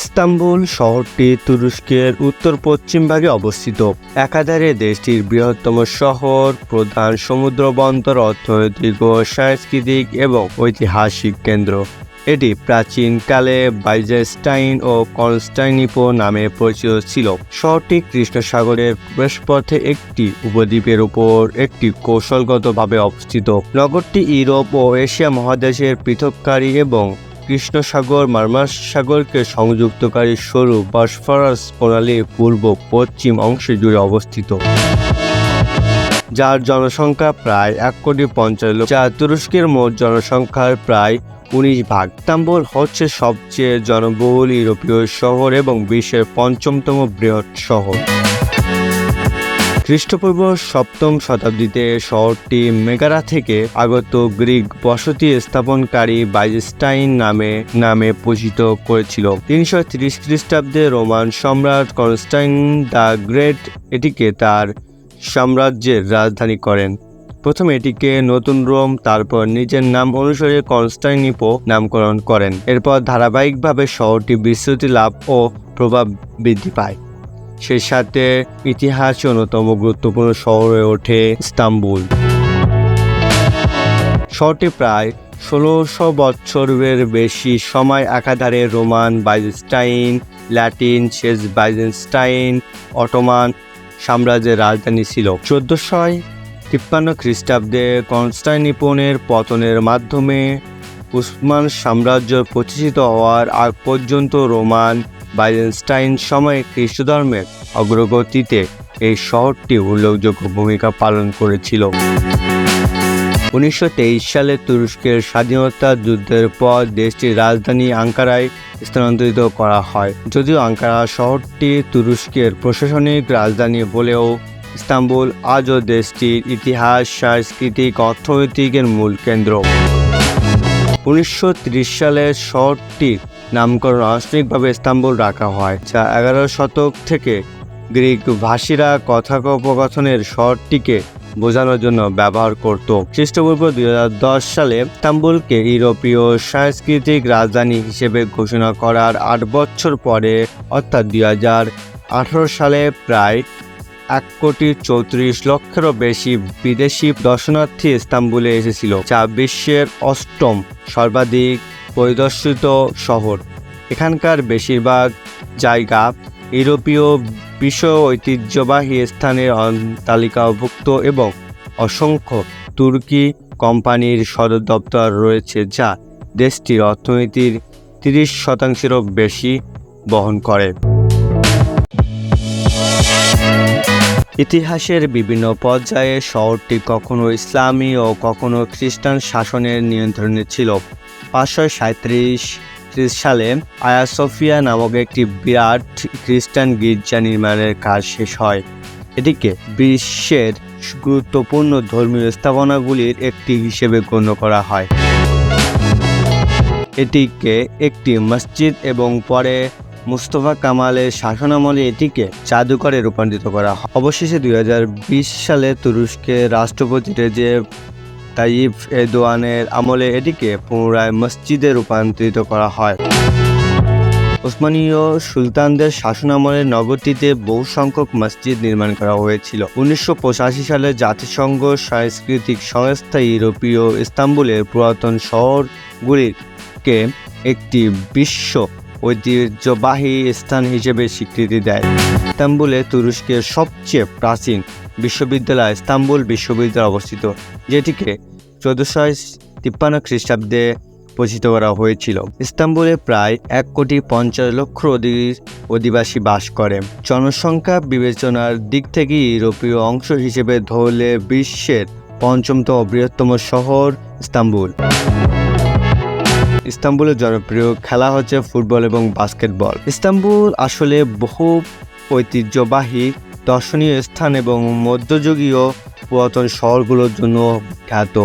Istanbul শহরটি তুরস্কের উত্তর পশ্চিম ভাগে অবস্থিত। একাধারে দেশটির বৃহত্তম শহর, প্রধান সমুদ্র বন্দর, অর্থনৈতিক ও সাংস্কৃতিক এবং ঐতিহাসিক কেন্দ্র। এটি প্রাচীনকালে বাইজেস্টাইন ও কনস্টাইনিপো নামে পরিচিত ছিল। শহরটি কৃষ্ণ সাগরের প্রবেশপথে একটি উপদ্বীপের উপর একটি কৌশলগতভাবে অবস্থিত। নগরটি ইউরোপ ও এশিয়া মহাদেশের পৃথককারী এবং কৃষ্ণ সাগর মার্মাস সাগরকে সংযুক্তকারী সরু বসফরাস প্রণালীর পূর্ব পশ্চিম অংশে জুড়ে অবস্থিত, যার জনসংখ্যা প্রায় এক কোটি পঞ্চাশ লক্ষ। যা তুরস্কের মোট জনসংখ্যার প্রায় উনিশ ভাগ। ইস্তাম্বুল হচ্ছে সবচেয়ে জনবহুল ইউরোপীয় শহর এবং বিশ্বের পঞ্চমতম বৃহৎ শহর। খ্রিস্টপূর্ব সপ্তম শতাব্দীতে শহরটি মেগারা থেকে আগত গ্রিক বসতি স্থাপনকারী বাইজেস্টাইন নামে নামে পরিচিত করেছিল। তিনশো তিরিশ খ্রিস্টাব্দে রোমান সম্রাট কনস্টাইন দ্য গ্রেট এটিকে তার সাম্রাজ্যের রাজধানী করেন। প্রথমে এটিকে নতুন রোম, তারপর নিজের নাম অনুসারে কনস্টাইনিপো নামকরণ করেন। এরপর ধারাবাহিকভাবে শহরটি বিস্তৃতি লাভ ও প্রভাব বৃদ্ধি পায়। সেই সাথে ইতিহাসে অন্যতম গুরুত্বপূর্ণ শহর হয়ে ওঠে ইস্তাম্বুল। শহরটি প্রায় ষোলোশো বছরের বেশি সময় একাধারে রোমান, বাইজেন্টাইন, ল্যাটিন, শেষ বাইজেন্টাইন, অটোমান সাম্রাজ্যের রাজধানী ছিল। চোদ্দোশয় তিপ্পান্ন খ্রিস্টাব্দে কনস্টাইনিপনের পতনের মাধ্যমে উসমান সাম্রাজ্য প্রতিষ্ঠিত হওয়ার আগ পর্যন্ত রোমান বাইজেন্টাইন সময়ে খ্রিস্টধর্মের অগ্রগতিতে এই শহরটি উল্লেখযোগ্য ভূমিকা পালন করেছিল। উনিশশো তেইশ সালে তুরস্কের স্বাধীনতা যুদ্ধের পর দেশটির রাজধানী আঙ্কারায় স্থানান্তরিত করা হয়। যদিও আঙ্কারা শহরটি তুরস্কের প্রশাসনিক রাজধানী হলেও ইস্তাম্বুল, আজও দেশটির ইতিহাস, সাংস্কৃতিক, অর্থনৈতিকের মূল কেন্দ্র। উনিশশো সালে শহরটির নামকরণ আনুষ্ঠানিকভাবে ইস্তাম্বুল রাখা হয়, যা এগারো শতক থেকে গ্রিক ভাষীরা কথোপকথনের শহরটিকে বোঝানোর জন্য ব্যবহার করত। খ্রিস্টপূর্ব দু হাজার দশ সালে ইস্তাম্বুলকে ইউরোপীয় সাংস্কৃতিক রাজধানী হিসেবে ঘোষণা করার আট বছর পরে, অর্থাৎ দুই হাজার আঠারো সালে প্রায় এক কোটি চৌত্রিশ লক্ষেরও বেশি বিদেশি দর্শনার্থী ইস্তাম্বুলে এসেছিল, যা বিশ্বের অষ্টম সর্বাধিক পরিদর্শিত শহর। এখানকার বেশিরভাগ জায়গা ইউরোপীয় বিশ্ব ঐতিহ্যবাহী স্থানের তালিকাভুক্ত এবং অসংখ্য তুর্কি কোম্পানির সদর দপ্তর রয়েছে যা দেশটির অর্থনীতির তিরিশ শতাংশেরও বেশি বহন করে। ইতিহাসের বিভিন্ন পর্যায়ে শহরটি কখনো ইসলামী ও কখনো খ্রিস্টান শাসনের নিয়ন্ত্রণে ছিল। পাঁচশো সাঁত্রিশ সালে আয়া সোফিয়া নামক একটি বিরাট খ্রিস্টান গির্জা নির্মাণের কাজ শেষ হয়। এটিকে বিশ্বের গুরুত্বপূর্ণ ধর্মীয় স্থাপনাগুলির একটি হিসেবে গণ্য করা হয়। এটিকে একটি মসজিদ এবং পরে মুস্তফা কামালের শাসনামলে এটিকে জাদুঘরে রূপান্তরিত করা হয়। অবশেষে দু হাজার বিশ সালে তুরস্কের রাষ্ট্রপতি রেজেপ তাইব এরদোয়ানের আমলে এটিকে পুনরায় মসজিদে রূপান্তরিত করা হয়। ওসমানীয় সুলতানদের শাসনামলে নগরটিতে বহু সংখ্যক মসজিদ নির্মাণ করা হয়েছিল। উনিশশো পঁচাশি সালে জাতিসংঘ, সাংস্কৃতিক সংস্থা, ইউরোপীয় ইস্তাম্বুলের পুরাতন শহরগুলিকে একটি বিশ্ব ঐতিহ্যবাহী স্থান হিসেবে স্বীকৃতি দেয়। ইস্তাম্বুলে তুরস্কের সবচেয়ে প্রাচীন বিশ্ববিদ্যালয় ইস্তাম্বুল বিশ্ববিদ্যালয় অবস্থিত, যেটিকে চোদ্দশো তিপ্পান্ন খ্রিস্টাব্দে প্রচিত করা হয়েছিল। ইস্তাম্বুলে প্রায় এক কোটি পঞ্চাশ লক্ষ অধি- অধিবাসী বাস করে। জনসংখ্যা বিবেচনার দিক থেকে ইউরোপীয় অংশ হিসেবে ধরলে বিশ্বের পঞ্চমতম বৃহত্তম শহর ইস্তাম্বুল। ইস্তাম্বুলের জনপ্রিয় খেলা হচ্ছে ফুটবল এবং বাস্কেটবল। ইস্তাম্বুল আসলে বহু ঐতিহ্যবাহী, দর্শনীয় স্থান এবং মধ্যযুগীয় পুরাতন শহরগুলোর জন্য খ্যাত।